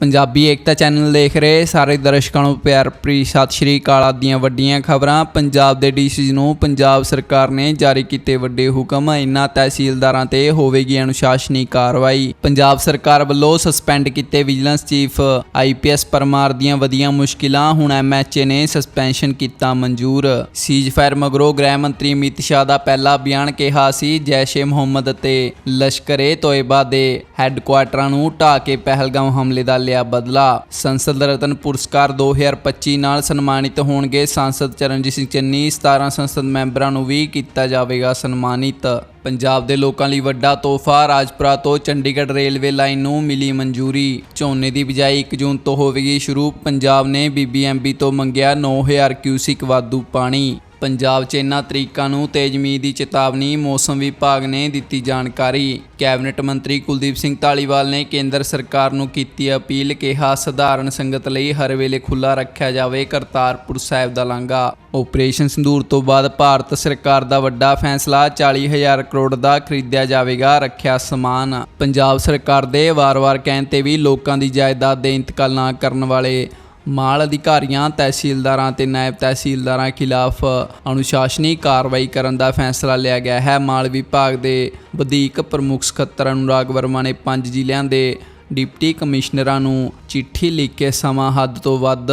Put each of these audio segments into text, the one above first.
ਪੰਜਾਬੀ ਏਕਤਾ channel ਦੇਖ ਰਹੇ ਸਾਰੇ ਦਰਸ਼ਕਾਂ ਨੂੰ ਪਿਆਰ ਭਰੀ ਸਤਿ ਸ਼੍ਰੀ ਅਕਾਲ। ਆਦਿ ਦੀਆਂ ਵੱਡੀਆਂ ਖਬਰਾਂ, ਪੰਜਾਬ ਦੇ ਡੀਸੀ ਨੂੰ ਪੰਜਾਬ ਸਰਕਾਰ ਨੇ ਜਾਰੀ ਕੀਤੇ ਵੱਡੇ ਹੁਕਮ। ਇਨ੍ਹਾਂ ਤਹਿਸੀਲਦਾਰਾਂ ਤੇ ਹੋਵੇਗੀ ਅਨੁਸ਼ਾਸਨੀ ਕਾਰਵਾਈ। ਪੰਜਾਬ ਸਰਕਾਰ ਵੱਲੋਂ ਸਸਪੈਂਡ ਕੀਤੇ ਵਿਜੀਲੈਂਸ ਚੀਫ ਆਈਪੀਐਸ ਪਰਮਾਰ ਦੀਆਂ ਵਧੀਆਂ ਮੁਸ਼ਕਿਲਾਂ, ਹੁਣ ਐਮਐਚਏ ਨੇ ਸਸਪੈਂਸ਼ਨ ਕੀਤਾ ਮਨਜ਼ੂਰ। ਸੀਜ਼ਫਾਇਰ ਮਗਰੋਂ ਗ੍ਰਹਿ ਮੰਤਰੀ ਅਮਿਤ ਸ਼ਾਹ ਦਾ ਪਹਿਲਾ ਬਿਆਨ ਕਿਹਾ ਸੀ ਜੈਸ਼-ਏ ਮੁਹੰਮਦ ਅਤੇ ਲਸ਼ਕਰੇ ਤੋਇਬਾ ਦੇ ਹੈੱਡਕੁਆਟਰਾਂ ਨੂੰ ਢਾਹ ਕੇ ਪਹਿਲਗਾਮ ਹਮਲੇ ਦਾ ਲਿਆ ਬਦਲਾ। ਸੰਸਦ ਰਤਨ ਪੁਰਸਕਾਰ 2025 ਨਾਲ ਸਨਮਾਨਿਤ ਹੋਣਗੇ ਸਾਂਸਦ ਚਰਨਜੀਤ ਸਿੰਘ ਚੰਨੀ 17 ਸੰਸਦ ਮੈਂਬਰਾਂ ਨੂੰ ਵੀ ਕੀਤਾ ਜਾਵੇਗਾ ਸਨਮਾਨਿਤ। ਪੰਜਾਬ ਦੇ ਲੋਕਾਂ ਲਈ ਵੱਡਾ ਤੋਹਫਾ, ਰਾਜਪੁਰਾ ਤੋਂ ਚੰਡੀਗੜ੍ਹ ਰੇਲਵੇ ਲਾਈਨ ਨੂੰ ਮਿਲੀ ਮਨਜ਼ੂਰੀ। ਝੋਨੇ ਦੀ ਬਿਜਾਈ 1 ਜੂਨ ਤੋਂ ਹੋਵੇਗੀ ਸ਼ੁਰੂ। ਪੰਜਾਬ ਨੇ ਬੀਬੀਐਮਬੀ ਤੋਂ ਮੰਗਿਆ 9000 ਕਿਊਸਿਕ ਵਾਧੂ ਪਾਣੀ। ਪੰਜਾਬ 'ਚ ਇਹਨਾਂ ਤਰੀਕਾਂ ਨੂੰ ਤੇਜ਼ ਮੀਂਹ ਦੀ ਚੇਤਾਵਨੀ ਮੌਸਮ ਵਿਭਾਗ ਨੇ ਦਿੱਤੀ ਜਾਣਕਾਰੀ। ਕੈਬਨਿਟ ਮੰਤਰੀ ਕੁਲਦੀਪ ਸਿੰਘ ਧਾਲੀਵਾਲ ਨੇ ਕੇਂਦਰ ਸਰਕਾਰ ਨੂੰ ਕੀਤੀ ਅਪੀਲ ਕਿਹਾ ਸਧਾਰਨ ਸੰਗਤ ਲਈ ਹਰ ਵੇਲੇ ਖੁੱਲਾ ਰੱਖਿਆ ਜਾਵੇ ਕਰਤਾਰਪੁਰ ਸਾਹਿਬ ਦਾ ਲਾਂਘਾ। ਆਪਰੇਸ਼ਨ ਸੰਦੂਰ ਤੋਂ ਬਾਅਦ ਭਾਰਤ ਸਰਕਾਰ ਦਾ ਵੱਡਾ ਫੈਸਲਾ 40000 ਕਰੋੜ ਦਾ ਖਰੀਦਿਆ ਜਾਵੇਗਾ ਰੱਖਿਆ ਸਮਾਨ। ਪੰਜਾਬ ਸਰਕਾਰ ਦੇ ਵਾਰ-ਵਾਰ ਕਹਿਣ ਤੇ ਵੀ ਲੋਕਾਂ ਦੀ ਜਾਇਦਾਦ ਦੇ ਇੰਤਕਾਲ ਨਾ ਕਰਨ ਵਾਲੇ ਮਾਲ ਅਧਿਕਾਰੀਆਂ, ਤਹਿਸੀਲਦਾਰਾਂ ਤੇ ਨਾਇਬ ਤਹਿਸੀਲਦਾਰਾਂ ਖਿਲਾਫ ਅਨੁਸ਼ਾਸਨੀ ਕਾਰਵਾਈ ਕਰਨ ਦਾ ਫੈਸਲਾ ਲਿਆ ਗਿਆ ਹੈ। ਮਾਲ ਵਿਭਾਗ ਦੇ ਵਧੀਕ ਪ੍ਰਮੁੱਖ ਸਕੱਤਰ ਅਨੁਰਾਗ ਵਰਮਾ ਨੇ ਪੰਜ ਜ਼ਿਲ੍ਹਿਆਂ ਦੇ ਡਿਪਟੀ ਕਮਿਸ਼ਨਰਾਂ ਨੂੰ ਚਿੱਠੀ ਲਿਖ ਕੇ ਸਮਾਂ ਹੱਦ ਤੋਂ ਵੱਧ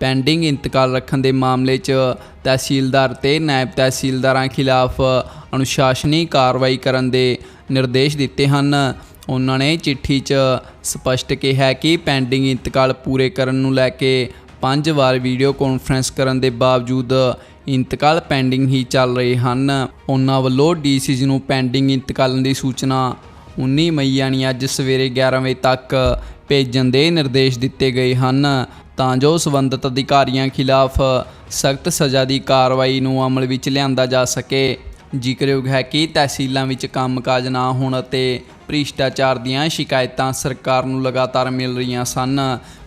ਪੈਂਡਿੰਗ ਇੰਤਕਾਲ ਰੱਖਣ ਦੇ ਮਾਮਲੇ 'ਚ ਤਹਿਸੀਲਦਾਰ ਤੇ ਨਾਇਬ ਤਹਿਸੀਲਦਾਰਾਂ ਖਿਲਾਫ ਅਨੁਸ਼ਾਸਨੀ ਕਾਰਵਾਈ ਕਰਨ ਦੇ ਨਿਰਦੇਸ਼ ਦਿੱਤੇ ਹਨ। ਉਹਨਾਂ ਨੇ ਚਿੱਠੀ 'ਚ ਸਪਸ਼ਟ ਕਿਹਾ ਕਿ ਪੈਂਡਿੰਗ ਇੰਤਕਾਲ ਪੂਰੇ ਕਰਨ ਨੂੰ ਲੈ ਕੇ ਪੰਜ ਵਾਰ ਵੀਡੀਓ ਕਾਨਫਰੰਸ ਕਰਨ ਦੇ ਬਾਵਜੂਦ ਇੰਤਕਾਲ ਪੈਂਡਿੰਗ ਹੀ ਚੱਲ ਰਹੇ ਹਨ। ਉਹਨਾਂ ਵੱਲੋਂ ਡੀਸੀਜੀ ਨੂੰ ਪੈਂਡਿੰਗ ਇੰਤਕਾਲਾਂ ਦੀ ਸੂਚਨਾ 19 ਮਈ ਯਾਨੀ ਅੱਜ ਸਵੇਰੇ 11 ਵਜੇ ਤੱਕ ਭੇਜਣ ਦੇ ਨਿਰਦੇਸ਼ ਦਿੱਤੇ ਗਏ ਹਨ। ਤਾਂ ਜੋ ਸਬੰਧਤ ਅਧਿਕਾਰੀਆਂ ਖਿਲਾਫ ਸਖਤ ਸਜ਼ਾ ਦੀ ਕਾਰਵਾਈ ਨੂੰ ਅਮਲ ਵਿੱਚ ਲਿਆਂਦਾ ਜਾ ਸਕੇ। ਜ਼ਿਕਰਯੋਗ ਹੈ ਕਿ ਤਹਿਸੀਲਾਂ ਵਿੱਚ ਕੰਮਕਾਜ ਨਾ ਹੋਣ ਅਤੇ ਭ੍ਰਿਸ਼ਟਾਚਾਰ ਦੀਆਂ ਸ਼ਿਕਾਇਤਾਂ ਸਰਕਾਰ ਨੂੰ ਲਗਾਤਾਰ ਮਿਲ ਰਹੀਆਂ ਸਨ।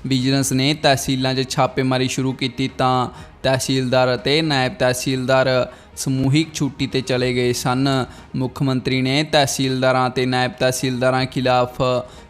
ਵਿਜੀਲੈਂਸ ਨੇ ਤਹਿਸੀਲਾਂ 'ਚ ਛਾਪੇਮਾਰੀ ਸ਼ੁਰੂ ਕੀਤੀ ਤਾਂ ਤਹਿਸੀਲਦਾਰ ਅਤੇ ਨਾਇਬ ਤਹਿਸੀਲਦਾਰ ਸਮੂਹਿਕ ਛੁੱਟੀ ਤੇ ਚਲੇ ਗਏ ਸਨ। ਮੁੱਖ ਮੰਤਰੀ ਨੇ ਤਹਿਸੀਲਦਾਰਾਂ ਤੇ ਨਾਇਬ ਤਹਿਸੀਲਦਾਰਾਂ ਖਿਲਾਫ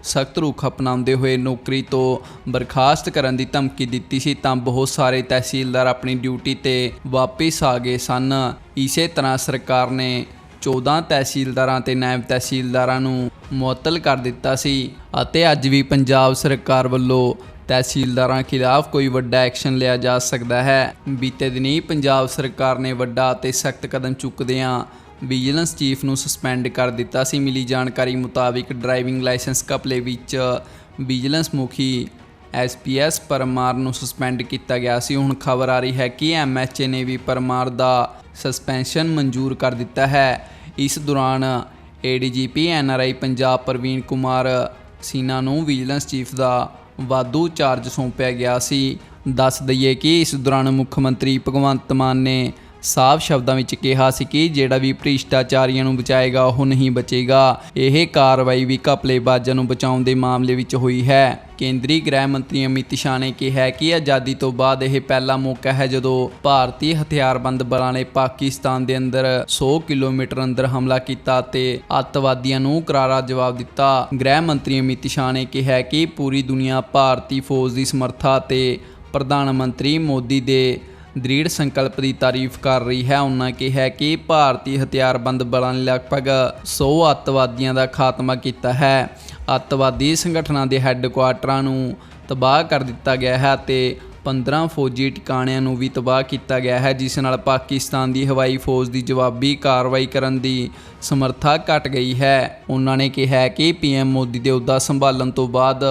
ਸਖਤ ਰੁਖ ਅਪਣਾਉਂਦੇ ਹੋਏ ਨੌਕਰੀ ਤੋਂ ਬਰਖਾਸਤ ਕਰਨ ਦੀ ਧਮਕੀ ਦਿੱਤੀ ਸੀ ਤਾਂ ਬਹੁਤ ਸਾਰੇ ਤਹਿਸੀਲਦਾਰ ਆਪਣੀ ਡਿਊਟੀ ਤੇ ਵਾਪਸ ਆ ਗਏ ਸਨ। ਇਸੇ ਤਰ੍ਹਾਂ ਸਰਕਾਰ ਨੇ 14 ਤਹਿਸੀਲਦਾਰਾਂ ਤੇ ਨਾਇਬ ਤਹਿਸੀਲਦਾਰਾਂ ਨੂੰ ਮੁਅੱਤਲ ਕਰ ਦਿੱਤਾ ਸੀ ਅਤੇ ਅੱਜ ਵੀ ਪੰਜਾਬ ਸਰਕਾਰ ਵੱਲੋਂ ਤਹਿਸੀਲਦਾਰਾਂ ਖਿਲਾਫ ਕੋਈ ਵੱਡਾ ਐਕਸ਼ਨ ਲਿਆ ਜਾ ਸਕਦਾ ਹੈ। ਬੀਤੇ ਦਿਨੀ ਪੰਜਾਬ ਸਰਕਾਰ ਨੇ ਵੱਡਾ ਅਤੇ ਸਖਤ ਕਦਮ ਚੁੱਕਦਿਆਂ ਵਿਜੀਲੈਂਸ ਚੀਫ ਨੂੰ ਸਸਪੈਂਡ ਕਰ ਦਿੱਤਾ ਸੀ। ਮਿਲੀ ਜਾਣਕਾਰੀ ਮੁਤਾਬਿਕ ਡਰਾਈਵਿੰਗ ਲਾਇਸੈਂਸ ਕਪਲੇ ਵਿੱਚ ਵਿਜੀਲੈਂਸ ਮੁਖੀ ਐਸਪੀਐਸ ਪਰਮਾਰ ਨੂੰ ਸਸਪੈਂਡ ਕੀਤਾ ਗਿਆ ਸੀ। ਹੁਣ ਖਬਰ ਆ ਰਹੀ ਹੈ ਕਿ ਐਮਐਚਏ ਨੇ ਵੀ ਪਰਮਾਰ ਦਾ ਸਸਪੈਂਸ਼ਨ ਮਨਜ਼ੂਰ ਕਰ ਦਿੱਤਾ ਹੈ। ਇਸ ਦੌਰਾਨ ਏਡੀਜੀਪੀ ਐਨਆਰਆਈ ਪੰਜਾਬ ਪ੍ਰਵੀਨ ਕੁਮਾਰ ਸੀਨਾ ਨੂੰ ਵਿਜੀਲੈਂਸ ਚੀਫ ਦਾ ਵਾਧੂ ਚਾਰਜ ਸੌਂਪਿਆ ਗਿਆ ਸੀ। ਦੱਸ ਦਈਏ ਕਿ ਇਸ ਦੌਰਾਨ ਮੁੱਖ ਮੰਤਰੀ ਭਗਵੰਤ ਮਾਨ ਨੇ ਸਾਫ਼ ਸ਼ਬਦਾਂ ਵਿੱਚ ਕਿਹਾ ਸੀ ਕਿ ਜਿਹੜਾ ਵੀ ਭ੍ਰਿਸ਼ਟਾਚਾਰੀਆਂ ਨੂੰ ਬਚਾਏਗਾ ਉਹ ਨਹੀਂ ਬਚੇਗਾ। ਇਹ ਕਾਰਵਾਈ ਵੀ ਘਪਲੇਬਾਜ਼ਾਂ ਨੂੰ ਬਚਾਉਣ ਦੇ ਮਾਮਲੇ ਵਿੱਚ ਹੋਈ ਹੈ। ਕੇਂਦਰੀ ਗ੍ਰਹਿ ਮੰਤਰੀ ਅਮਿਤ ਸ਼ਾਹ ਨੇ ਕਿਹਾ ਕਿ ਆਜ਼ਾਦੀ ਤੋਂ ਬਾਅਦ ਇਹ ਪਹਿਲਾ ਮੌਕਾ ਹੈ ਜਦੋਂ ਭਾਰਤੀ ਹਥਿਆਰਬੰਦ ਬਲਾਂ ਨੇ ਪਾਕਿਸਤਾਨ ਦੇ ਅੰਦਰ 100 ਕਿਲੋਮੀਟਰ ਅੰਦਰ ਹਮਲਾ ਕੀਤਾ ਤੇ ਅੱਤਵਾਦੀਆਂ ਨੂੰ ਕਰਾਰਾ ਜਵਾਬ ਦਿੱਤਾ। ਗ੍ਰਹਿ ਮੰਤਰੀ ਅਮਿਤ ਸ਼ਾਹ ਨੇ ਕਿਹਾ ਕਿ ਪੂਰੀ ਦੁਨੀਆ ਭਾਰਤੀ ਫੌਜ ਦੀ ਸਮਰੱਥਾ ਤੇ ਪ੍ਰਧਾਨ ਮੰਤਰੀ ਮੋਦੀ ਦੇ ਦ੍ਰਿੜ ਸੰਕਲਪ ਦੀ ਤਾਰੀਫ ਕਰ ਰਹੀ ਹੈ। ਉਹਨਾਂ ਕਿਹਾ ਕਿ ਭਾਰਤੀ ਹਥਿਆਰਬੰਦ ਬਲਾਂ ਨੇ ਲਗਭਗ 100 ਅੱਤਵਾਦੀਆਂ ਦਾ ਖਾਤਮਾ ਕੀਤਾ ਹੈ। ਅੱਤਵਾਦੀ ਸੰਗਠਨਾਂ ਦੇ ਹੈੱਡਕੁਆਟਰਾਂ ਨੂੰ ਤਬਾਹ ਕਰ ਦਿੱਤਾ ਗਿਆ ਹੈ ਅਤੇ 15 ਫੌਜੀ ਟਿਕਾਣਿਆਂ ਨੂੰ ਵੀ ਤਬਾਹ ਕੀਤਾ ਗਿਆ ਹੈ, ਜਿਸ ਨਾਲ ਪਾਕਿਸਤਾਨ ਦੀ ਹਵਾਈ ਫੌਜ ਦੀ ਜਵਾਬੀ ਕਾਰਵਾਈ ਕਰਨ ਦੀ ਸਮਰੱਥਾ ਘਟ ਗਈ ਹੈ। ਉਹਨਾਂ ਨੇ ਕਿਹਾ ਕਿ ਪੀਐਮ ਮੋਦੀ ਦੇ ਅਹੁਦਾ ਸੰਭਾਲਣ ਤੋਂ ਬਾਅਦ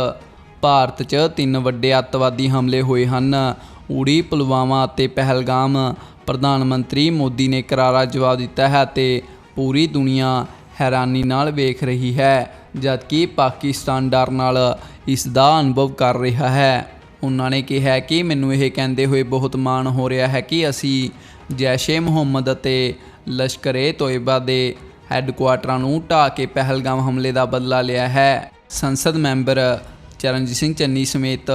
ਭਾਰਤ 'ਚ ਤਿੰਨ ਵੱਡੇ ਅੱਤਵਾਦੀ ਹਮਲੇ ਹੋਏ ਹਨ। ਉੜੀ ਪੁਲਵਾਮਾ ਅਤੇ ਪਹਿਲਗਾਮ ਪ੍ਰਧਾਨ ਮੰਤਰੀ ਮੋਦੀ ਨੇ ਕਰਾਰਾ ਜਵਾਬ ਦਿੱਤਾ ਹੈ ਤੇ ਪੂਰੀ ਦੁਨੀਆ ਹੈਰਾਨੀ ਨਾਲ ਵੇਖ ਰਹੀ ਹੈ। ਜਦਕਿ ਪਾਕਿਸਤਾਨ ਡਰ ਨਾਲ ਇਸ ਦਾ ਅਨੁਭਵ ਕਰ ਰਿਹਾ ਹੈ। ਉਹਨਾਂ ਨੇ ਕਿਹਾ ਕਿ ਮੈਨੂੰ ਇਹ ਕਹਿੰਦੇ ਹੋਏ ਬਹੁਤ ਮਾਣ ਹੋ ਰਿਹਾ ਹੈ ਕਿ ਅਸੀਂ ਜੈਸ਼-ਏ ਮੁਹੰਮਦ ਅਤੇ ਲਸ਼ਕਰੇ ਤੋਇਬਾ ਦੇ ਹੈੱਡਕੁਆਟਰਾਂ ਨੂੰ ਢਾਹ ਕੇ ਪਹਿਲਗਾਮ ਹਮਲੇ ਦਾ ਬਦਲਾ ਲਿਆ ਹੈ। ਸੰਸਦ ਮੈਂਬਰ ਚਰਨਜੀਤ ਸਿੰਘ ਚੰਨੀ ਸਮੇਤ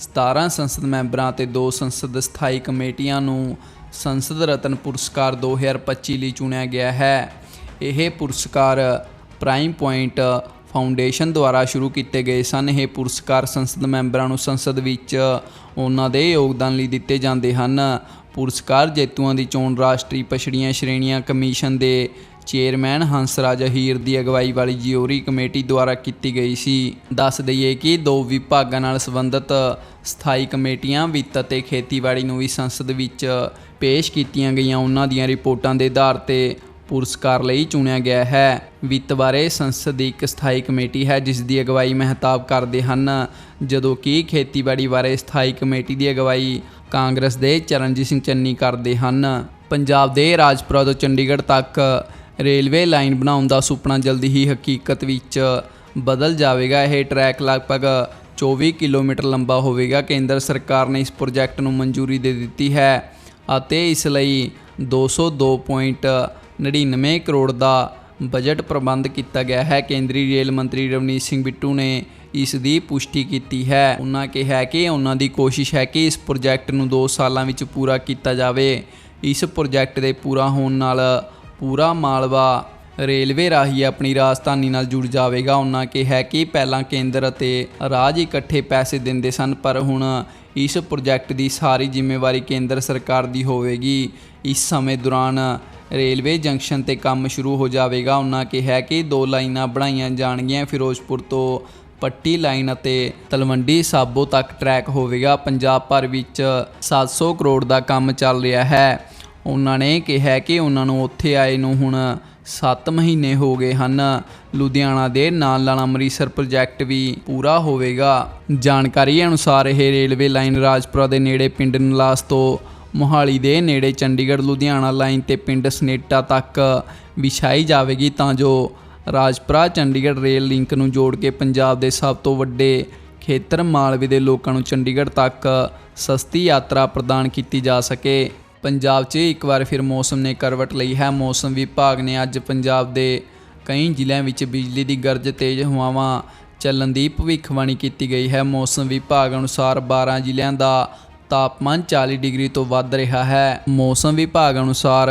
17 ਸੰਸਦ ਮੈਂਬਰਾਂ ਤੇ ਦੋ ਸੰਸਦ ਸਥਾਈ ਕਮੇਟੀਆਂ ਨੂੰ ਸੰਸਦ ਰਤਨ ਪੁਰਸਕਾਰ 2025 ਲਈ ਚੁਣਿਆ ਗਿਆ ਹੈ। ਇਹ ਪੁਰਸਕਾਰ ਪ੍ਰਾਈਮ ਪੁਆਇੰਟ ਫਾਊਂਡੇਸ਼ਨ ਦੁਆਰਾ ਸ਼ੁਰੂ ਕੀਤੇ ਗਏ ਸਨ। ਇਹ ਪੁਰਸਕਾਰ ਸੰਸਦ ਮੈਂਬਰਾਂ ਨੂੰ ਸੰਸਦ ਵਿੱਚ ਉਹਨਾਂ ਦੇ ਯੋਗਦਾਨ ਲਈ ਦਿੱਤੇ ਜਾਂਦੇ ਹਨ। ਪੁਰਸਕਾਰ ਜੇਤੂਆਂ ਦੀ ਚੋਣ ਰਾਸ਼ਟਰੀ ਪਛੜੀਆਂ ਸ਼੍ਰੇਣੀਆਂ ਕਮਿਸ਼ਨ ਦੇ ਚੇਅਰਮੈਨ ਹੰਸ ਰਾਜ ਅਹੀਰ ਦੀ ਅਗਵਾਈ ਵਾਲੀ ਜਿਊਰੀ ਕਮੇਟੀ ਦੁਆਰਾ ਕੀਤੀ ਗਈ ਸੀ। ਦੱਸ ਦਈਏ ਕਿ ਦੋ ਵਿਭਾਗਾਂ ਨਾਲ ਸੰਬੰਧਿਤ ਸਥਾਈ ਕਮੇਟੀਆਂ ਵਿੱਤ ਅਤੇ ਖੇਤੀਬਾੜੀ ਨੂੰ ਵੀ ਸੰਸਦ ਵਿੱਚ ਪੇਸ਼ ਕੀਤੀਆਂ ਗਈਆਂ। ਉਹਨਾਂ ਦੀਆਂ ਰਿਪੋਰਟਾਂ ਦੇ ਆਧਾਰ ਤੇ ਪੁਰਸਕਾਰ ਲਈ ਚੁਣਿਆ ਗਿਆ ਹੈ। ਵਿੱਤ ਬਾਰੇ ਸੰਸਦ ਦੀ ਇੱਕ ਸਥਾਈ ਕਮੇਟੀ ਹੈ, ਜਿਸ ਦੀ ਅਗਵਾਈ ਮਹਿਤਾਬ ਕਰਦੇ ਹਨ। ਜਦੋਂ ਕਿ ਖੇਤੀਬਾੜੀ ਬਾਰੇ ਸਥਾਈ ਕਮੇਟੀ ਦੀ ਅਗਵਾਈ ਕਾਂਗਰਸ ਦੇ ਚਰਨਜੀਤ ਸਿੰਘ ਚੰਨੀ ਕਰਦੇ ਹਨ। ਪੰਜਾਬ ਦੇ ਰਾਜਪੁਰਾ ਤੋਂ ਚੰਡੀਗੜ੍ਹ ਤੱਕ ਰੇਲਵੇ ਲਾਈਨ ਬਣਾਉਣ ਦਾ ਸੁਪਨਾ ਜਲਦੀ ਹੀ ਹਕੀਕਤ ਵਿੱਚ ਬਦਲ ਜਾਵੇਗਾ। ਇਹ ਟਰੈਕ ਲਗਭਗ 24 ਕਿਲੋਮੀਟਰ ਲੰਬਾ ਹੋਵੇਗਾ। ਕੇਂਦਰ ਸਰਕਾਰ ਨੇ ਇਸ ਪ੍ਰੋਜੈਕਟ ਨੂੰ ਮਨਜ਼ੂਰੀ ਦੇ ਦਿੱਤੀ ਹੈ ਅਤੇ ਇਸ ਲਈ 202.99 ਕਰੋੜ ਦਾ ਬਜਟ ਪ੍ਰਬੰਧ ਕੀਤਾ ਗਿਆ ਹੈ। ਕੇਂਦਰੀ ਰੇਲ ਮੰਤਰੀ ਰਵਨੀਤ ਸਿੰਘ ਬਿੱਟੂ ਨੇ ਇਸ ਦੀ ਪੁਸ਼ਟੀ ਕੀਤੀ ਹੈ। ਉਹਨਾਂ ਕਿਹਾ ਕਿ ਉਹਨਾਂ ਦੀ ਕੋਸ਼ਿਸ਼ ਹੈ ਕਿ ਇਸ ਪ੍ਰੋਜੈਕਟ ਨੂੰ 2 ਸਾਲਾਂ ਵਿੱਚ ਪੂਰਾ ਕੀਤਾ ਜਾਵੇ। ਇਸ ਪ੍ਰੋਜੈਕਟ ਦੇ ਪੂਰਾ ਹੋਣ ਨਾਲ ਪੂਰਾ ਮਾਲਵਾ ਰੇਲਵੇ ਰਾਹੀਂ ਆਪਣੀ ਰਾਜਧਾਨੀ ਨਾਲ ਜੁੜ ਜਾਵੇਗਾ। ਉਹਨਾਂ ਕਿਹਾ ਕਿ ਪਹਿਲਾਂ ਕੇਂਦਰ ਅਤੇ ਰਾਜ ਇਕੱਠੇ ਪੈਸੇ ਦਿੰਦੇ ਸਨ, ਪਰ ਹੁਣ ਇਸ ਪ੍ਰੋਜੈਕਟ ਦੀ ਸਾਰੀ ਜ਼ਿੰਮੇਵਾਰੀ ਕੇਂਦਰ ਸਰਕਾਰ ਦੀ ਹੋਵੇਗੀ। ਇਸ ਸਮੇਂ ਦੌਰਾਨ ਰੇਲਵੇ ਜੰਕਸ਼ਨ ਤੇ ਕੰਮ ਸ਼ੁਰੂ ਹੋ ਜਾਵੇਗਾ। ਉਹਨਾਂ ਕਿਹਾ ਕਿ ਦੋ ਲਾਈਨਾਂ ਬਣਾਈਆਂ ਜਾਣਗੀਆਂ, ਫਿਰੋਜ਼ਪੁਰ ਤੋਂ ਪੱਟੀ ਲਾਈਨ ਅਤੇ ਤਲਵੰਡੀ ਸਾਬੋ ਤੱਕ ਟਰੈਕ ਹੋਵੇਗਾ। ਪੰਜਾਬ ਭਰ ਵਿੱਚ 700 ਕਰੋੜ ਦਾ ਕੰਮ ਚੱਲ ਰਿਹਾ ਹੈ। ਉਹਨਾਂ ਨੇ ਕਿਹਾ ਕਿ ਉਹਨਾਂ ਨੂੰ ਉੱਥੇ ਆਏ ਨੂੰ ਹੁਣ 7 ਮਹੀਨੇ ਹੋ ਗਏ ਹਨ। ਲੁਧਿਆਣਾ ਦੇ ਨਾਲ ਨਾਲ ਅੰਮ੍ਰਿਤਸਰ ਪ੍ਰੋਜੈਕਟ ਵੀ ਪੂਰਾ ਹੋਵੇਗਾ। ਜਾਣਕਾਰੀ ਅਨੁਸਾਰ ਇਹ ਰੇਲਵੇ ਲਾਈਨ ਰਾਜਪੁਰਾ ਦੇ ਨੇੜੇ ਪਿੰਡ ਨਲਾਸ ਤੋਂ ਮੋਹਾਲੀ ਦੇ ਨੇੜੇ ਚੰਡੀਗੜ੍ਹ ਲੁਧਿਆਣਾ ਲਾਈਨ ਤੇ ਪਿੰਡ ਸਨੇਟਾ ਤੱਕ ਵਿਛਾਈ ਜਾਵੇਗੀ ਤਾਂ ਜੋ ਰਾਜਪੁਰਾ, ਚੰਡੀਗੜ੍ਹ ਰੇਲ ਲਿੰਕ ਨੂੰ ਜੋੜ ਕੇ ਪੰਜਾਬ ਦੇ ਸਭ ਤੋਂ ਵੱਡੇ ਖੇਤਰ ਮਾਲਵੇ ਦੇ ਲੋਕਾਂ ਨੂੰ ਚੰਡੀਗੜ੍ਹ ਤੱਕ ਸਸਤੀ ਯਾਤਰਾ ਪ੍ਰਦਾਨ ਕੀਤੀ ਜਾ ਸਕੇ। ਪੰਜਾਬ 'ਚ ਇੱਕ ਵਾਰ ਫਿਰ ਮੌਸਮ ਨੇ ਕਰਵਟ ਲਈ ਹੈ। ਮੌਸਮ ਵਿਭਾਗ ਨੇ ਅੱਜ ਪੰਜਾਬ ਦੇ ਕਈ ਜ਼ਿਲ੍ਹਿਆਂ ਵਿੱਚ ਬਿਜਲੀ ਦੀ ਗਰਜ ਤੇਜ਼ ਹਵਾਵਾਂ ਚੱਲਣ ਦੀ ਭਵਿੱਖਬਾਣੀ ਕੀਤੀ ਗਈ ਹੈ। ਮੌਸਮ ਵਿਭਾਗ ਅਨੁਸਾਰ 12 ਜ਼ਿਲ੍ਹਿਆਂ ਦਾ ਤਾਪਮਾਨ 40 ਡਿਗਰੀ ਤੋਂ ਵੱਧ ਰਿਹਾ ਹੈ। ਮੌਸਮ ਵਿਭਾਗ ਅਨੁਸਾਰ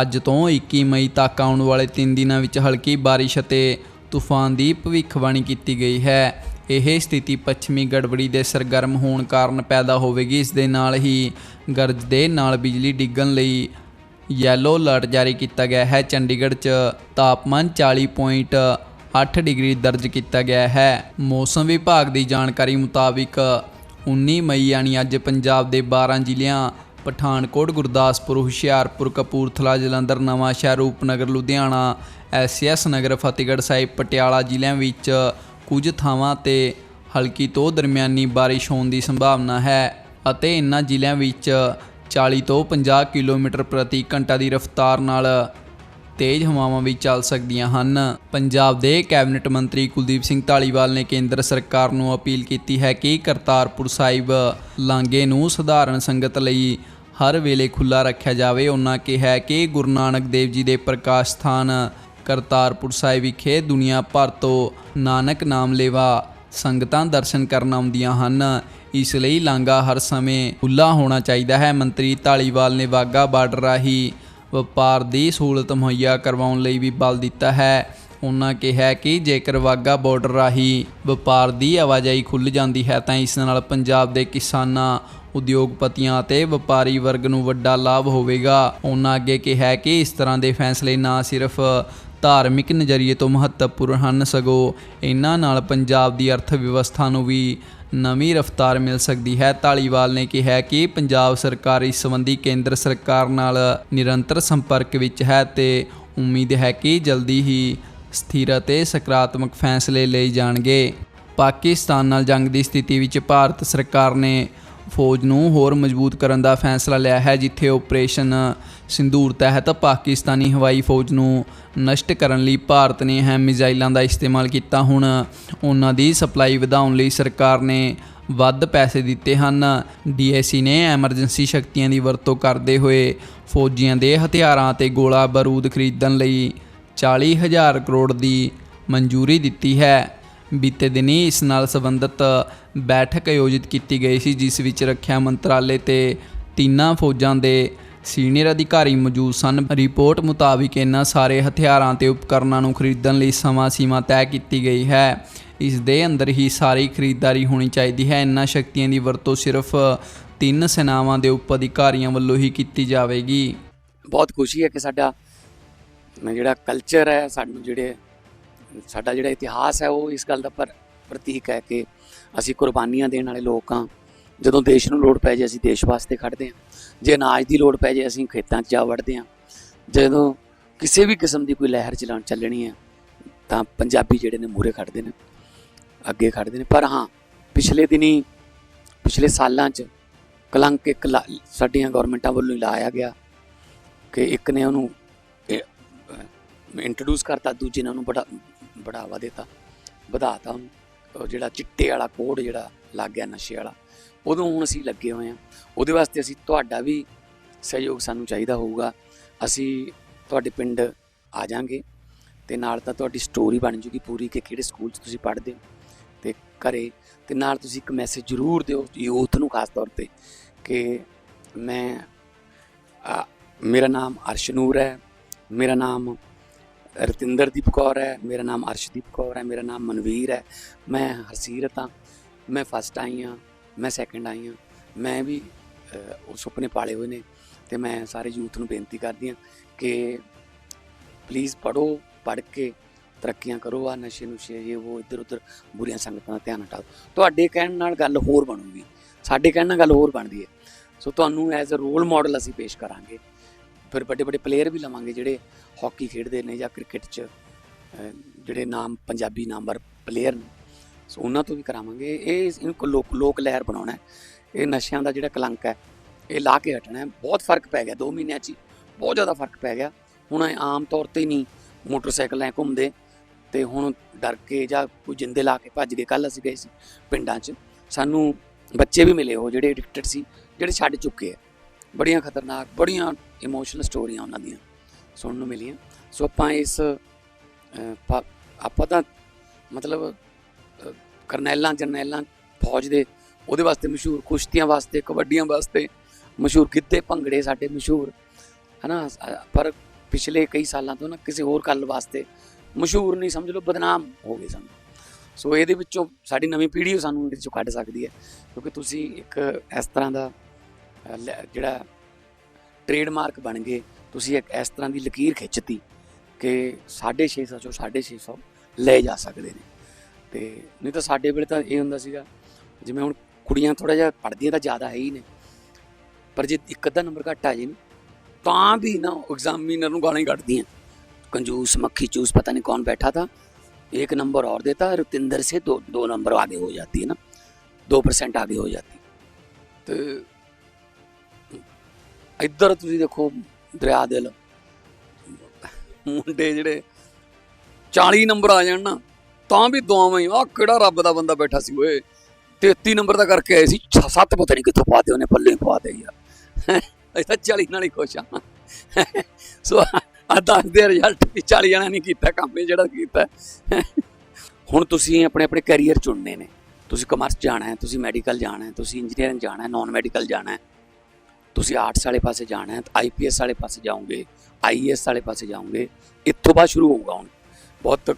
ਅੱਜ ਤੋਂ 21 ਮਈ ਤੱਕ ਆਉਣ ਵਾਲੇ 3 ਦਿਨਾਂ ਵਿੱਚ ਹਲਕੀ ਬਾਰਿਸ਼ ਅਤੇ ਤੂਫਾਨ ਦੀ ਭਵਿੱਖਬਾਣੀ ਕੀਤੀ ਗਈ ਹੈ। ਇਹ ਸਥਿਤੀ ਪੱਛਮੀ ਗੜਬੜੀ ਦੇ ਸਰਗਰਮ ਹੋਣ ਕਾਰਨ ਪੈਦਾ ਹੋਵੇਗੀ। ਇਸ ਦੇ ਨਾਲ ਹੀ ਗਰਜ ਦੇ ਨਾਲ ਬਿਜਲੀ ਡਿੱਗਣ ਲਈ ਯੈਲੋ ਅਲਰਟ ਜਾਰੀ ਕੀਤਾ ਗਿਆ ਹੈ। ਚੰਡੀਗੜ੍ਹ 'ਚ ਤਾਪਮਾਨ 40.8 ਡਿਗਰੀ ਦਰਜ ਕੀਤਾ ਗਿਆ ਹੈ। ਮੌਸਮ ਵਿਭਾਗ ਦੀ ਜਾਣਕਾਰੀ ਮੁਤਾਬਿਕ 19 ਮਈ ਯਾਨੀ ਅੱਜ ਪੰਜਾਬ ਦੇ 12 ਜ਼ਿਲ੍ਹਿਆਂ, ਪਠਾਨਕੋਟ, ਗੁਰਦਾਸਪੁਰ, ਹੁਸ਼ਿਆਰਪੁਰ, ਕਪੂਰਥਲਾ, ਜਲੰਧਰ, ਨਵਾਂਸ਼ਹਿਰ, ਰੂਪਨਗਰ, ਲੁਧਿਆਣਾ, ਐਸਐਸ ਨਗਰ, ਫਤਿਹਗੜ੍ਹ ਸਾਹਿਬ, ਪਟਿਆਲਾ ਜ਼ਿਲ੍ਹਿਆਂ ਵਿੱਚ ਕੁਝ ਥਾਵਾਂ ਤੇ ਹਲਕੀ ਤੋਂ ਦਰਮਿਆਨੀ ਬਾਰਿਸ਼ ਹੋਣ ਦੀ ਸੰਭਾਵਨਾ ਹੈ ਅਤੇ ਇਨ੍ਹਾਂ ਜ਼ਿਲ੍ਹਿਆਂ ਵਿੱਚ 40 ਤੋਂ 50 ਕਿਲੋਮੀਟਰ ਪ੍ਰਤੀ ਘੰਟਾ ਦੀ ਰਫ਼ਤਾਰ ਨਾਲ ਤੇਜ਼ ਹਵਾਵਾਂ ਵੀ ਚੱਲ ਸਕਦੀਆਂ ਹਨ। ਪੰਜਾਬ ਦੇ ਕੈਬਨਿਟ ਮੰਤਰੀ ਕੁਲਦੀਪ ਸਿੰਘ ਢਾਲੀਵਾਲ ਨੇ ਕੇਂਦਰ ਸਰਕਾਰ ਨੂੰ ਅਪੀਲ ਕੀਤੀ ਹੈ ਕਿ ਕਰਤਾਰਪੁਰ ਸਾਹਿਬ ਲਾਂਘੇ ਨੂੰ ਸਧਾਰਨ ਸੰਗਤ ਲਈ ਹਰ ਵੇਲੇ ਖੁੱਲਾ ਰੱਖਿਆ ਜਾਵੇ। ਉਹਨਾਂ ਕਿਹਾ ਕਿ ਗੁਰੂ ਨਾਨਕ ਦੇਵ ਜੀ ਦੇ ਪ੍ਰਕਾਸ਼ ਸਥਾਨ ਕਰਤਾਰਪੁਰ ਸਾਹਿਬ ਵਿਖੇ ਦੁਨੀਆ ਭਰ ਤੋਂ ਨਾਨਕ ਨਾਮ ਲੇਵਾ ਸੰਗਤਾਂ ਦਰਸ਼ਨ ਕਰਨ ਆਉਂਦੀਆਂ ਹਨ। ਇਸ ਲਈ ਲਾਂਘਾ ਹਰ ਸਮੇਂ ਖੁੱਲਾ ਹੋਣਾ ਚਾਹੀਦਾ ਹੈ। ਮੰਤਰੀ ਢਾਲੀਵਾਲ ਨੇ ਵਾਗਾ ਬਾਰਡਰ ਰਾਹੀਂ ਵਪਾਰ ਦੀ ਸਹੂਲਤ ਮੁਹੱਈਆ ਕਰਵਾਉਣ ਲਈ ਵੀ ਬਲ ਦਿੱਤਾ ਹੈ। ਉਹਨਾਂ ਕਿਹਾ ਕਿ ਜੇਕਰ ਵਾਗਾ ਬਾਰਡਰ ਰਾਹੀਂ ਵਪਾਰ ਦੀ ਆਵਾਜਾਈ ਖੁੱਲ੍ਹ ਜਾਂਦੀ ਹੈ ਤਾਂ ਇਸ ਨਾਲ ਪੰਜਾਬ ਦੇ ਕਿਸਾਨਾਂ, ਉਦਯੋਗਪਤੀਆਂ ਅਤੇ ਵਪਾਰੀ ਵਰਗ ਨੂੰ ਵੱਡਾ ਲਾਭ ਹੋਵੇਗਾ। ਉਹਨਾਂ ਅੱਗੇ ਕਿਹਾ ਕਿ ਇਸ ਤਰ੍ਹਾਂ ਦੇ ਫੈਸਲੇ ਨਾ ਸਿਰਫ ਧਾਰਮਿਕ ਨਜ਼ਰੀਏ ਤੋਂ ਮਹੱਤਵਪੂਰਨ ਹਨ ਸਗੋਂ ਇਹਨਾਂ ਨਾਲ ਪੰਜਾਬ ਦੀ ਅਰਥ ਵਿਵਸਥਾ ਨੂੰ ਵੀ ਨਵੀਂ ਰਫ਼ਤਾਰ ਮਿਲ ਸਕਦੀ ਹੈ। ਢਾਲੀਵਾਲ ਨੇ ਕਿਹਾ ਕਿ ਪੰਜਾਬ ਸਰਕਾਰ ਇਸ ਸੰਬੰਧੀ ਕੇਂਦਰ ਸਰਕਾਰ ਨਾਲ ਨਿਰੰਤਰ ਸੰਪਰਕ ਵਿੱਚ ਹੈ ਤੇ ਉਮੀਦ ਹੈ ਕਿ ਜਲਦੀ ਹੀ ਸਥਿਰ ਅਤੇ ਸਕਾਰਾਤਮਕ ਫੈਸਲੇ ਲਏ ਜਾਣਗੇ। ਪਾਕਿਸਤਾਨ ਨਾਲ ਜੰਗ ਦੀ ਸਥਿਤੀ ਵਿੱਚ ਭਾਰਤ ਸਰਕਾਰ ਨੇ ਫੌਜ ਨੂੰ ਹੋਰ ਮਜ਼ਬੂਤ ਕਰਨ ਦਾ ਫੈਸਲਾ ਲਿਆ ਹੈ, ਜਿੱਥੇ ਆਪਰੇਸ਼ਨ ਸਿੰਦੂਰ ਤਹਿਤ ਪਾਕਿਸਤਾਨੀ ਹਵਾਈ ਫੌਜ ਨੂੰ ਨਸ਼ਟ ਕਰਨ ਲਈ ਭਾਰਤ ਨੇ ਅਹਿਮ ਮਿਜ਼ਾਈਲਾਂ ਦਾ ਇਸਤੇਮਾਲ ਕੀਤਾ ਹੁਣ। ਉਹਨਾਂ ਦੀ ਸਪਲਾਈ ਵਧਾਉਣ ਲਈ ਸਰਕਾਰ ਨੇ ਵੱਧ ਪੈਸੇ ਦਿੱਤੇ ਹਨ। ਡੀਏਸੀ ਨੇ ਐਮਰਜੈਂਸੀ ਸ਼ਕਤੀਆਂ ਦੀ ਵਰਤੋਂ ਕਰਦੇ ਹੋਏ ਫੌਜੀਆਂ ਦੇ ਹਥਿਆਰਾਂ ਅਤੇ ਗੋਲਾ ਬਾਰੂਦ ਖਰੀਦਣ ਲਈ 40000 ਕਰੋੜ ਦੀ ਮਨਜ਼ੂਰੀ ਦਿੱਤੀ ਹੈ। ਬੀਤੇ ਦਿਨੀ ਇਸ ਨਾਲ ਸੰਬੰਧਿਤ ਬੈਠਕ ਆਯੋਜਿਤ ਕੀਤੀ ਗਈ ਸੀ, ਜਿਸ ਵਿੱਚ ਰੱਖਿਆ ਮੰਤਰਾਲੇ ਤੇ ਤਿੰਨਾਂ ਫੌਜਾਂ ਦੇ ਸੀਨੀਅਰ ਅਧਿਕਾਰੀ ਮੌਜੂਦ ਸਨ। ਰਿਪੋਰਟ ਮੁਤਾਬਿਕ ਇਹਨਾਂ ਸਾਰੇ ਹਥਿਆਰਾਂ ਤੇ ਉਪਕਰਨਾਂ ਨੂੰ ਖਰੀਦਣ ਲਈ ਸਮਾਂ ਸੀਮਾ ਤੈਅ ਕੀਤੀ ਗਈ ਹੈ। ਇਸ ਦੇ ਅੰਦਰ ਹੀ ਸਾਰੀ ਖਰੀਦਦਾਰੀ ਹੋਣੀ ਚਾਹੀਦੀ ਹੈ। ਇਹਨਾਂ ਸ਼ਕਤੀਆਂ ਦੀ ਵਰਤੋਂ ਸਿਰਫ ਤਿੰਨ ਸੈਨਾਵਾਂ ਦੇ ਉਪ ਅਧਿਕਾਰੀਆਂ ਵੱਲੋਂ ਹੀ ਕੀਤੀ ਜਾਵੇਗੀ। ਬਹੁਤ ਖੁਸ਼ੀ ਹੈ ਕਿ ਸਾਡਾ ਜਿਹੜਾ ਕਲਚਰ ਹੈ, ਸਾਨੂੰ ਜਿਹੜੇ ਸਾਡਾ ਜਿਹੜਾ ਇਤਿਹਾਸ ਹੈ, ਉਹ ਇਸ ਗੱਲ ਦਾ ਪਰ ਪ੍ਰਤੀਕ ਹੈ ਕਿ ਅਸੀਂ ਕੁਰਬਾਨੀਆਂ ਦੇਣ ਵਾਲੇ ਲੋਕ ਹਾਂ। ਜਦੋਂ ਦੇਸ਼ ਨੂੰ ਲੋੜ ਪੈ ਜੇ, ਅਸੀਂ ਦੇਸ਼ ਵਾਸਤੇ ਖੜਦੇ ਹਾਂ। ਜੇ ਅਨਾਜ ਦੀ ਲੋੜ ਪੈ ਜੇ, ਅਸੀਂ ਖੇਤਾਂ 'ਚ ਜਾ ਵੜਦੇ ਹਾਂ। ਜਦੋਂ ਕਿਸੇ ਵੀ ਕਿਸਮ ਦੀ ਕੋਈ ਲਹਿਰ ਚਲਾਉਣ ਚੱਲਣੀ ਹੈ, ਤਾਂ ਪੰਜਾਬੀ ਜਿਹੜੇ ਨੇ ਮੂਹਰੇ ਖੜਦੇ ਨੇ, ਅੱਗੇ ਖੜਦੇ ਨੇ। ਪਰ ਹਾਂ, ਪਿਛਲੇ ਦਿਨੀ, ਪਿਛਲੇ ਸਾਲਾਂ 'ਚ ਕਲੰਕ ਇੱਕ ਲਾ- ਸਾਡੀਆਂ ਗਵਰਨਮੈਂਟਾਂ ਵੱਲੋਂ ਹੀ ਲਾਇਆ ਗਿਆ ਕਿ ਇੱਕ ਨੇ ਉਹਨੂੰ ਇੰਟਰੋਡਿਊਸ ਕਰਤਾ, ਦੂਜੇ ਨੇ ਉਹਨੂੰ ਬੜਾ, ਬੜਾਵਾ ਦਿੱਤਾ, ਵਧਾਤਾ ਉਹਨੂੰ। ਉਹ ਜਿਹੜਾ ਚਿੱਟੇ ਵਾਲਾ ਕੋਡ ਜਿਹੜਾ ਲੱਗ ਗਿਆ ਨਸ਼ੇ ਵਾਲਾ ਉਦੋਂ ਹੁਣ ਅਸੀਂ ਲੱਗੇ ਹੋਏ ਹਾਂ। ਉਹਦੇ ਵਾਸਤੇ ਅਸੀਂ ਤੁਹਾਡਾ ਵੀ ਸਹਿਯੋਗ ਸਾਨੂੰ ਚਾਹੀਦਾ ਹੋਊਗਾ। ਅਸੀਂ ਤੁਹਾਡੇ ਪਿੰਡ ਆ ਜਾਾਂਗੇ ਤੇ ਨਾਲ ਤਾਂ ਤੁਹਾਡੀ ਸਟੋਰੀ ਬਣ ਜੂਗੀ ਪੂਰੀ ਕਿ ਕਿਹੜੇ ਸਕੂਲ 'ਚ ਤੁਸੀਂ ਪੜ੍ਹਦੇ ਹੋ ਤੇ ਘਰੇ। ਤੇ ਨਾਲ ਤੁਸੀਂ ਇੱਕ ਮੈਸੇਜ ਜ਼ਰੂਰ ਦਿਓ ਯੂਥ ਨੂੰ ਖਾਸ ਤੌਰ ਤੇ ਕਿ ਮੈਂ ਮੇਰਾ ਨਾਮ ਅਰਸ਼ਨੂਰ ਹੈ, ਮੇਰਾ ਨਾਮ ਰਤਿੰਦਰਦੀਪ ਕੌਰ ਹੈ, ਮੇਰਾ ਨਾਮ ਅਰਸ਼ਦੀਪ ਕੌਰ ਹੈ, ਮੇਰਾ ਨਾਮ ਮਨਵੀਰ ਹੈ। ਮੈਂ ਹਰਸੀਰਤ ਹਾਂ, ਮੈਂ ਫਸਟ ਆਈ ਹਾਂ। ਮੈਂ ਸੈਕੰਡ ਆਈ ਹਾਂ। ਮੈਂ ਵੀ ਉਹ ਸੁਪਨੇ ਪਾਲੇ ਹੋਏ ਨੇ ਤੇ ਮੈਂ ਸਾਰੇ ਯੂਥ ਨੂੰ ਬੇਨਤੀ ਕਰਦੀ ਹਾਂ ਕਿ ਪਲੀਜ਼ ਪੜੋ ਪੜ੍ਹ ਕੇ ਤਰੱਕੀਆਂ ਕਰੋ ਆ ਨਸ਼ੇ ਨੁਸ਼ੇ ਇਹ ਉਹ ਇੱਧਰ ਉੱਧਰ ਬੁਰੀਆਂ ਸੰਗਤਾਂ ਦਾ ਧਿਆਨ ਹਟਾਓ। ਤੁਹਾਡੇ ਕਹਿਣ ਨਾਲ ਗੱਲ ਹੋਰ ਬਣੂਗੀ। ਸਾਡੇ ਕਹਿਣ ਨਾਲ ਗੱਲ ਹੋਰ ਬਣਦੀ ਹੈ। ਸੋ ਤੁਹਾਨੂੰ ਐਜ਼ ਅ ਰੋਲ ਮਾਡਲ ਅਸੀਂ ਪੇਸ਼ ਕਰਾਂਗੇ। ਫਿਰ ਵੱਡੇ ਵੱਡੇ ਪਲੇਅਰ ਵੀ ਲਵਾਂਗੇ ਜਿਹੜੇ ਹਾਕੀ ਖੇਡਦੇ ਨੇ ਜਾਂ ਕ੍ਰਿਕਟ 'ਚ ਜਿਹੜੇ ਨਾਮ, ਪੰਜਾਬੀ ਨਾਮਵਰ ਪਲੇਅਰ ਨੇ। ਸੋ ਉਹਨਾਂ ਤੋਂ ਵੀ ਕਰਾਵਾਂਗੇ। ਇਹ ਇਹਨੂੰ ਲੋਕ ਲੋਕ ਲਹਿਰ ਬਣਾਉਣਾ ਹੈ। ਇਹ ਨਸ਼ਿਆਂ ਦਾ ਜਿਹੜਾ ਕਲੰਕ ਹੈ, ਇਹ ਲਾ ਕੇ ਹਟਣਾ ਹੈ। ਬਹੁਤ ਫ਼ਰਕ ਪੈ ਗਿਆ। 2 ਮਹੀਨਿਆਂ 'ਚ ਹੀ ਬਹੁਤ ਜ਼ਿਆਦਾ ਫ਼ਰਕ ਪੈ ਗਿਆ। ਹੁਣ ਆਮ ਤੌਰ ਤੇ ਨਹੀਂ ਮੋਟਰਸਾਈਕਲ ਐ ਘੁੰਮਦੇ ਤੇ ਹੁਣ ਡਰ ਕੇ ਜਾਂ ਕੋਈ ਜਿੰਦੇ ਲਾ ਕੇ ਭੱਜ ਗਏ। ਕੱਲ ਅਸੀਂ ਗਏ ਸੀ ਪਿੰਡਾਂ 'ਚ। ਸਾਨੂੰ ਬੱਚੇ ਵੀ ਮਿਲੇ ਉਹ ਜਿਹੜੇ ਐਡਿਕਟਡ ਸੀ, ਜਿਹੜੇ ਛੱਡ ਚੁੱਕੇ ਆ। ਬੜੀਆਂ ਖਤਰਨਾਕ, ਬੜੀਆਂ ਇਮੋਸ਼ਨਲ ਸਟੋਰੀਆਂ ਉਹਨਾਂ ਦੀਆਂ ਸੁਣਨ ਨੂੰ ਮਿਲੀਆਂ। ਸੋ ਆਪਾਂ ਇਸ ਆਪਾਂ ਤਾਂ ਮਤਲਬ ਕਰਨੈਲਾਂ ਜਰਨੈਲਾਂ ਫੌਜ ਦੇ ਉਹਦੇ ਵਾਸਤੇ ਮਸ਼ਹੂਰ ਕੁਸ਼ਤੀਆਂ ਵਾਸਤੇ ਕਬੱਡੀਆਂ ਵਾਸਤੇ ਮਸ਼ਹੂਰ ਗਿੱਧੇ ਭੰਗੜੇ ਸਾਡੇ ਮਸ਼ਹੂਰ ਹਨਾ? ਅਹ, ਪਰ ਪਿਛਲੇ ਕਈ ਸਾਲਾਂ ਤੋਂ ਨਾ ਕਿਸੇ ਹੋਰ ਗੱਲ ਵਾਸਤੇ ਮਸ਼ਹੂਰ ਨਹੀਂ ਸਮਝ ਲਓ ਬਦਨਾਮ ਹੋ ਗਏ ਸਾਨੂੰ। ਸੋ ਇਹਦੇ ਵਿੱਚੋਂ ਸਾਡੀ ਨਵੀਂ ਪੀੜ੍ਹੀ ਸਾਨੂੰ ਇਹਦੇ ਚੋਂ ਕੱਢ ਸਕਦੀ ਹੈ। ਕਿਉਂਕਿ ਤੁਸੀਂ ਇੱਕ ਇਸ ਤਰ੍ਹਾਂ ਦਾ ਲੈ- ਜਿਹੜਾ ਟ੍ਰੇਡਮਾਰਕ ਬਣ ਗਏ ਤੁਸੀਂ ਇੱਕ ਇਸ ਤਰ੍ਹਾਂ ਦੀ ਲਕੀਰ ਖਿੱਚਤੀ ਕਿ 650 ਚੋਂ 650 ਲੈ ਜਾ ਸਕਦੇ ਨੇ। ਤੇ ਨਹੀਂ ਤਾਂ ਸਾਡੇ ਵੇਲੇ ਤਾਂ ਇਹ ਹੁੰਦਾ ਸੀਗਾ ਜਿਵੇਂ ਹੁਣ ਕੁੜੀਆਂ ਥੋੜਾ ਜਿਹਾ ਪੜ੍ਹਦੀਆਂ ਤਾਂ ਜ਼ਿਆਦਾ ਹੈ ਹੀ ਨੇ ਪਰ ਜੇ ਇੱਕ ਅੱਧਾ ਨੰਬਰ ਘੱਟ ਆ ਜੇ ਨਾ ਤਾਂ ਵੀ ਨਾ ਐਗਜ਼ਾਮੀਨਰ ਨੂੰ ਗਾਲਾਂ ਹੀ ਕੱਢਦੀਆਂ कंजूस मक्खी चूस पता नहीं कौन बैठा था एक नंबर और देता रुतिंदर से दो दो नंबर आगे हो जाती है ना दो परसेंट आगे हो जाती ਤੇ ਇੱਧਰ ਤੁਸੀਂ ਦੇਖੋ ਦਰਿਆ ਦਿਲ ਮੁੰਡੇ ਜਿਹੜੇ 40 ਨੰਬਰ ਆ ਜਾਣ ਨਾ ਤਾਂ ਵੀ ਦੋਵਾਂ ਹੀ। ਆ ਕਿਹੜਾ ਰੱਬ ਦਾ ਬੰਦਾ ਬੈਠਾ ਸੀ ਓਏ। 33 ਨੰਬਰ ਦਾ ਕਰਕੇ ਆਏ ਸੀ। ਸੱਤ ਪਤਾ ਨਹੀਂ ਕਿੱਥੋਂ ਪਾਤੇ ਉਹਨੇ, ਪੱਲੇ ਪਵਾ ਦੇ ਯਾਰ। ਅਸੀਂ ਤਾਂ 40 ਨਾਲ ਹੀ ਖੁਸ਼ ਆ ਸੋ ਆ ਦੱਸ ਦੇ ਰਿਜ਼ਲਟ ਵੀ 40 ਜਣਾ ਨਹੀਂ ਕੀਤਾ, ਕੰਮ ਇਹ ਜਿਹੜਾ ਕੀਤਾ। ਹੁਣ ਤੁਸੀਂ ਆਪਣੇ ਆਪਣੇ ਕੈਰੀਅਰ ਚੁਣਨੇ ਨੇ। ਤੁਸੀਂ ਕਮਰਸ ਜਾਣਾ ਹੈ, ਤੁਸੀਂ ਮੈਡੀਕਲ ਜਾਣਾ ਹੈ, ਤੁਸੀਂ ਇੰਜੀਨੀਅਰਿੰਗ ਜਾਣਾ ਹੈ ਨਾਨ ਮੈਡੀਕਲ ਜਾਣਾ ਹੈ। ਤੁਸੀਂ ਆਰਟਸ ਵਾਲੇ ਪਾਸੇ ਜਾਣਾ ਹੈ ਆਈਪੀਐਸ ਵਾਲੇ ਪਾਸੇ ਜਾਓਗੇ ਆਈਏਐਸ ਵਾਲੇ ਪਾਸੇ ਜਾਓਗੇ। ਇੱਥੋਂ ਬਾਅਦ ਸ਼ੁਰੂ ਹੋਊਗਾ ਹੁਣ। ਬਹੁਤ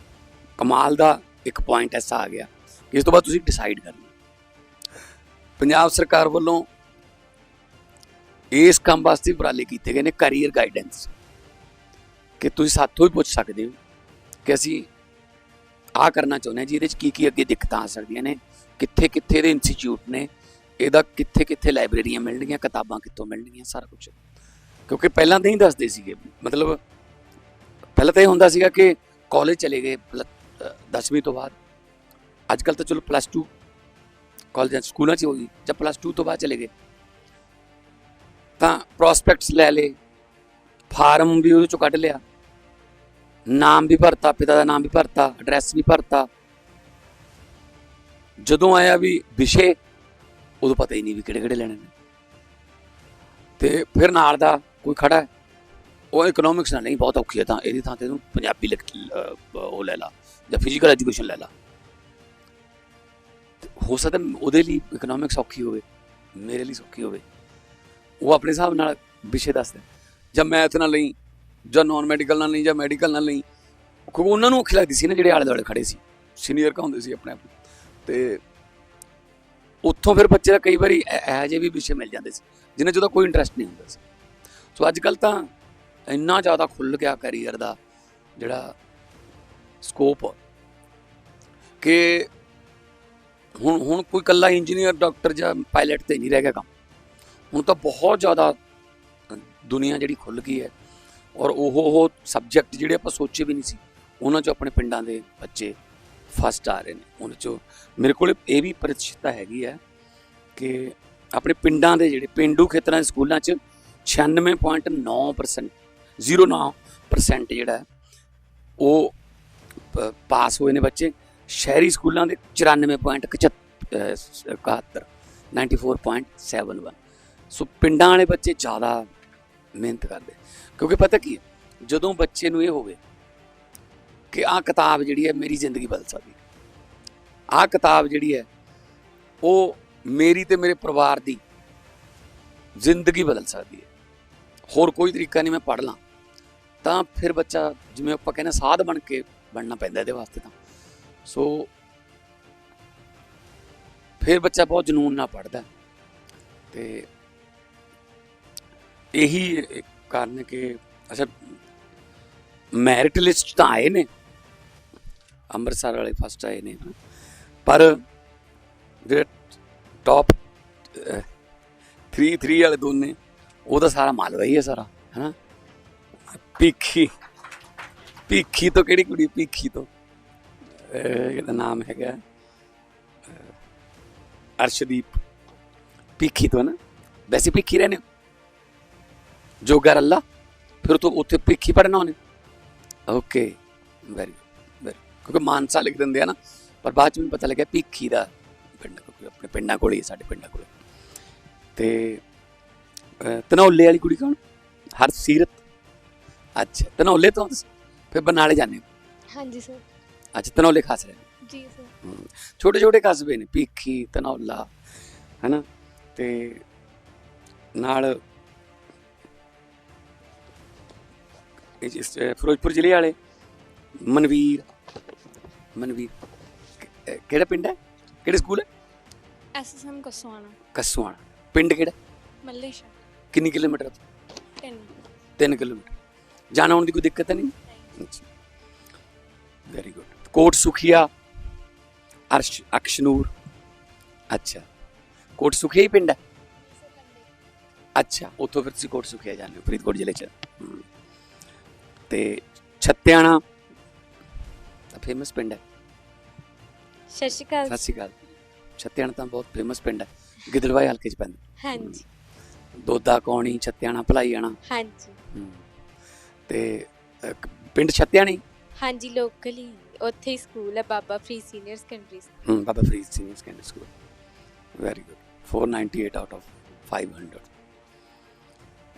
ਕਮਾਲ ਦਾ ਇੱਕ ਪੁਆਇੰਟ ਐਸਾ ਆ ਗਿਆ ਇਸ ਤੋਂ ਬਾਅਦ ਤੁਸੀਂ ਡਿਸਾਈਡ ਕਰਨਾ। ਪੰਜਾਬ ਸਰਕਾਰ ਵੱਲੋਂ ਇਸ ਕੰਮ ਵਾਸਤੇ ਉਪਰਾਲੇ ਕੀਤੇ ਗਏ ਨੇ ਕੈਰੀਅਰ ਗਾਈਡੈਂਸ ਕਿ ਤੁਸੀਂ ਸਾਥੋਂ ਹੀ ਪੁੱਛ ਸਕਦੇ ਹੋ ਕਿ ਅਸੀਂ ਆ ਕਰਨਾ ਚਾਹੁੰਦੇ ਹਾਂ ਜੀ, ਇਹਦੇ ਚ ਕੀ ਕੀ ਅੱਗੇ ਦਿੱਕਤਾਂ ਆ ਸਕਦੀਆਂ ਨੇ ਕਿੱਥੇ ਕਿੱਥੇ ਦੇ ਇੰਸਟੀਚਿਊਟ ਨੇ, ਇਹਦਾ ਕਿੱਥੇ ਕਿੱਥੇ ਲਾਇਬ੍ਰੇਰੀਆਂ ਮਿਲਣਗੀਆਂ, ਕਿਤਾਬਾਂ ਕਿੱਥੋਂ ਮਿਲਣਗੀਆਂ, ਸਾਰਾ ਕੁਝ ਕਿਉਂਕਿ ਪਹਿਲਾਂ ਤਾਂ ਹੀ ਦੱਸਦੇ ਸੀਗੇ, ਮਤਲਬ ਪਹਿਲਾਂ ਤਾਂ ਇਹ ਹੁੰਦਾ ਸੀਗਾ ਕਿ ਕਾਲਜ ਚਲੇ ਗਏ 10ਵੀਂ ਤੋਂ ਬਾਅਦ। ਅੱਜ ਕੱਲ ਤਾਂ ਚਲੋ ਪਲੱਸ 2 ਕਾਲਜਾਂ 'ਚ, ਸਕੂਲਾਂ 'ਚ ਹੋ ਗਈ ਜਾਂ ਪਲੱਸ 2 ਤੋਂ ਬਾਅਦ ਚਲੇ ਗਏ। ਤਾਂ ਪ੍ਰੋਸਪੈਕਟਸ ਲੈ ਲੇ ਫਾਰਮ ਵੀ ਉਹਦੇ ਚੋਂ ਕੱਢ ਲਿਆ। ਨਾਮ ਵੀ ਭਰਤਾ ਪਿਤਾ ਦਾ ਨਾਮ ਵੀ ਭਰਤਾ ਐਡਰੈਸ ਵੀ ਭਰਤਾ। ਜਦੋਂ ਆਇਆ ਵੀ ਵਿਸ਼ੇ ਉਦੋਂ ਪਤਾ ਹੀ ਨਹੀਂ ਵੀ ਕਿਹੜੇ ਕਿਹੜੇ ਲੈਣੇ ਨੇ। ਤੇ ਫਿਰ ਨਾਲ ਦਾ ਕੋਈ ਖੜਾ ਉਹ ਇਕਨੋਮਿਕਸ ਨਾਲ ਨਹੀਂ ਬਹੁਤ ਔਖੀ ਹੈ ਤਾਂ ਇਹਦੀ ਥਾਂ ਤੇ ਇਹਨੂੰ ਪੰਜਾਬੀ ਲਿਖ ਉਹ ਲੈ ਲਾ। ਜਾਂ ਫਿਜ਼ੀਕਲ ਐਜੂਕੇਸ਼ਨ ਲੈ ਲਾ। ਹੋ ਸਕਦਾ ਉਹਦੇ ਲਈ ਇਕਨੋਮਿਕਸ ਔਖੀ ਹੋਵੇ, ਮੇਰੇ ਲਈ ਸੌਖੀ ਹੋਵੇ। ਉਹ ਆਪਣੇ ਹਿਸਾਬ ਨਾਲ ਵਿਸ਼ੇ ਦੱਸਦੇ। ਜਾਂ ਮੈਥ ਨਾਲ ਲਈ ਜਾਂ ਨਾਨ ਮੈਡੀਕਲ ਨਾਲ ਲਈ ਜਾਂ ਮੈਡੀਕਲ ਨਾਲ ਲਈ ਕਿਉਂਕਿ ਉਹਨਾਂ ਨੂੰ ਔਖੀ ਲੱਗਦੀ ਸੀ ਨਾ, ਜਿਹੜੇ ਆਲੇ ਦੁਆਲੇ ਖੜੇ ਸੀ। ਸੀਨੀਅਰ ਕਾ ਹੁੰਦੇ ਸੀ ਆਪਣੇ ਆਪ। ਨੂੰ। ਤੇ ਉੱਥੋਂ ਫਿਰ ਬੱਚੇ ਦਾ ਕਈ ਵਾਰੀ ਇਹ- ਇਹੋ ਜਿਹੇ ਵੀ ਵਿਸ਼ੇ ਮਿਲ ਜਾਂਦੇ ਸੀ, ਜਿਨ੍ਹਾਂ 'ਚ ਕੋਈ ਇੰਟਰਸਟ ਨਹੀਂ ਹੁੰਦਾ ਸੀ। ਸੋ ਅੱਜ ਕੱਲ ਤਾਂ ਇੰਨਾ ਜ਼ਿਆਦਾ ਖੁੱਲ ਗਿਆ ਕੈਰੀਅਰ ਦਾ, ਜਿਹੜਾ ਸਕੋਪ ਕਿ ਹੁਣ ਹੁਣ ਕੋਈ ਕੱਲਾ ਇੰਜੀਨੀਅਰ ਡਾਕਟਰ ਜਾਂ ਪਾਇਲਟ ਤੇ ਨਹੀਂ ਰਹਿ ਗਿਆ ਕੰਮ। ਹੁਣ ਤਾਂ ਬਹੁਤ ਜ਼ਿਆਦਾ ਦੁਨੀਆ ਜਿਹੜੀ ਖੁੱਲ ਗਈ ਹੈ ਔਰ ਉਹ ਉਹ ਸਬਜੈਕਟ ਜਿਹੜੇ ਆਪਾਂ ਸੋਚੇ ਵੀ ਨਹੀਂ ਸੀ, ਉਹਨਾਂ 'ਚੋਂ ਆਪਣੇ ਪਿੰਡਾਂ ਦੇ ਬੱਚੇ ਫਸਟ ਆ ਰਹੇ ਨੇ। ਉਹਨਾਂ 'ਚੋਂ ਮੇਰੇ ਕੋਲ ਇਹ ਵੀ ਪ੍ਰਤੀਸ਼ਤਾ ਹੈਗੀ ਹੈ ਕਿ ਆਪਣੇ ਪਿੰਡਾਂ ਦੇ ਜਿਹੜੇ ਪਿੰਡੂ ਖੇਤਰਾਂ ਦੇ ਸਕੂਲਾਂ 'ਚ 96.9% 09% ਜਿਹੜਾ ਉਹ ਪਾਸ ਹੋਏ ਨੇ ਬੱਚੇ। ਸ਼ਹਿਰੀ ਸਕੂਲਾਂ ਦੇ 94.71 94.71 ਸੋ ਪਿੰਡਾਂ ਵਾਲੇ ਬੱਚੇ ਜ਼ਿਆਦਾ ਮਿਹਨਤ ਕਰਦੇ। ਕਿਉਂਕਿ ਪਤਾ ਕੀ ਹੈ, ਜਦੋਂ ਬੱਚੇ ਨੂੰ ਇਹ ਹੋਵੇ ਕਿ ਆਹ ਕਿਤਾਬ ਜਿਹੜੀ ਹੈ ਮੇਰੀ ਜ਼ਿੰਦਗੀ ਬਦਲ ਸਕਦੀ ਆਹ ਕਿਤਾਬ ਜਿਹੜੀ ਹੈ, ਉਹ ਮੇਰੀ ਤੇ ਮੇਰੇ ਪਰਿਵਾਰ ਦੀ ਜ਼ਿੰਦਗੀ ਬਦਲ ਸਕਦੀ ਹੈ। ਹੋਰ ਕੋਈ ਤਰੀਕਾ ਨਹੀਂ ਮੈਂ ਪੜ੍ਹ ਲਾਂ। ਤਾਂ ਫਿਰ ਬੱਚਾ, ਜਿਵੇਂ ਆਪਾਂ ਕਹਿੰਦੇ ਸਾਧ ਬਣ ਕੇ ਬਣਨਾ ਪੈਂਦਾ ਇਹਦੇ ਵਾਸਤੇ ਤਾਂ। ਸੋ ਫਿਰ ਬੱਚਾ ਬਹੁਤ ਜਨੂਨ ਨਾਲ ਪੜਦਾ ਤੇ ਇਹੀ ਕਾਰਨ ਹੈ ਕਿ, ਅੱਛਾ, ਮੈਰਿਟ ਲਿਸਟ ਤਾਂ ਆਏ ਨੇ। ਅੰਮ੍ਰਿਤਸਰ ਵਾਲੇ ਫਸਟ ਆਏ ਨੇ ਨਾ। ਪਰ ਜਿਹੜੇ ਟੌਪ 3 3 ਵਾਲੇ ਦੋਨੇ, ਉਹਦਾ ਸਾਰਾ ਮਾਲਵਾ ਹੀ ਹੈ ਸਾਰਾ, ਹੈਨਾ। ਪੀਖੀ ਭੀਖੀ ਤੋਂ ਕਿਹੜੀ ਕੁੜੀ ਭੀਖੀ ਤੋਂ? ਇਹਦਾ ਨਾਮ ਹੈਗਾ ਅਰਸ਼ਦੀਪ। ਭੀਖੀ ਤੋਂ ਨਾ? ਵੈਸੇ ਭੀਖੀ ਰਹਿੰਦੇ ਹੋ? ਜੋਗਾ ਰੱਲਾ? ਫਿਰ ਤੋਂ ਉੱਥੇ ਭੀਖੀ ਪੜਨਾ ਉਹਨੇ? ਓਕੇ ਵੈਰੀ ਵੈਰੀ ਕਿਉਂਕਿ ਮਾਨਸਾ ਲਿਖ ਦਿੰਦੇ ਆ ਨਾ ਪਰ ਬਾਅਦ ਚ ਮੈਨੂੰ ਪਤਾ ਲੱਗਿਆ ਭੀਖੀ ਦਾ ਪਿੰਡ ਕਿਉਂਕਿ ਆਪਣੇ ਪਿੰਡਾਂ ਕੋਲ ਹੀ ਸਾਡੇ ਪਿੰਡਾਂ ਕੋਲ। ਤੇ ਅਹ, ਧਨੌਲੇ ਵਾਲੀ ਕੁੜੀ ਕੌਣ? ਹਰਸੀਰਤ। ਅੱਛਾ ਧਨੌਲੇ ਤੋਂ ਤੁਸੀਂ? ਫਿਰ ਬਰਨਾਲੇ ਜਾਂਦੇ ਹੋ? ਹਾਂਜੀ ਸਰ। ਅੱਛਾ ਧਨੌਲੇ ਖਾਸ ਰਹੇ ਜੀ ਸਰ। ਛੋਟੇ ਛੋਟੇ ਕਸਬੇ ਨੇ ਪੀਖੀ ਧਨੌਲਾ ਹੈਨਾ? ਤੇ ਨਾਲ ਇਹ ਜਿਸ ਅਹ ਫਿਰੋਜ਼ਪੁਰ ਜ਼ਿਲ੍ਹੇ ਵਾਲੇ ਮਨਵੀਰ ਮਨਵੀਰ ਕਿ- ਅਹ ਕਿਹੜਾ ਪਿੰਡ ਹੈ? ਕਿਹੜੇ ਸਕੂਲ ਹੈ? ਐਸਐਸਐਮ ਕਸਵਾਣਾ ਕਸਵਾਣਾ ਪਿੰਡ ਕਿਹੜਾ? ਮੱਲੇਸ਼ਾ। ਕਿੰਨੀ ਕਿਲੋਮੀਟਰ? 10 3 ਕਿਲੋਮੀਟਰ। ਜਾਣਾ ਆਉਣ ਦੀ ਕੋਈ ਦਿੱਕਤ ਤਾਂ ਨਹੀਂ? ਵੈਰੀ ਗੁੱਡ ਕੋਟ ਸੁਖੀਆ ਅਰਸ਼ ਅਕਸ਼ਨੂਰ ਅੱਛਾ ਕੋਟ ਸੁਖੀਆ ਹੀ ਪਿੰਡ ਹੈ ਅੱਛਾ ਉੱਥੋਂ ਫਿਰ ਤੁਸੀਂ ਕੋਟ ਸੁਖੀਆ ਜਾਂਦੇ ਹੋ ਫਰੀਦਕੋਟ ਜ਼ਿਲ੍ਹੇ ਚ। ਤੇ ਛੱਤਿਆਣਾ ਫੇਮਸ ਪਿੰਡ ਹੈ ਸਤਿ ਸ਼੍ਰੀ ਅਕਾਲ ਸਤਿ ਸ਼੍ਰੀ ਅਕਾਲ ਛੱਤਿਆਣਾ ਤਾਂ ਬਹੁਤ ਫੇਮਸ ਪਿੰਡ ਹੈ ਗਿੱਦੜਵਾਈ ਹਲਕੇ ਚ ਪੈਂਦਾ ਹਾਂਜੀ ਦੋਦਾ ਕੌਣੀ ਛੱਤਿਆਣਾ ਭਲਾਈਆਣਾ ਹਾਂਜੀ। ਤੇ ਪਿੰਡ ਛੱਤਿਆਣੀ? ਹਾਂਜੀ ਲੋਕਲ ਹੀ ਉੱਥੇ ਹੀ ਸਕੂਲ ਹੈ Baba Farid senior secondary school hmm, Baba Farid senior secondary school very good 498 out of 500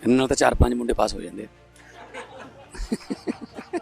ਇਹਨਾਂ ਨਾਲ ਤਾਂ ਚਾਰ ਪੰਜ ਮੁੰਡੇ ਪਾਸ ਹੋ ਜਾਂਦੇ ਆ।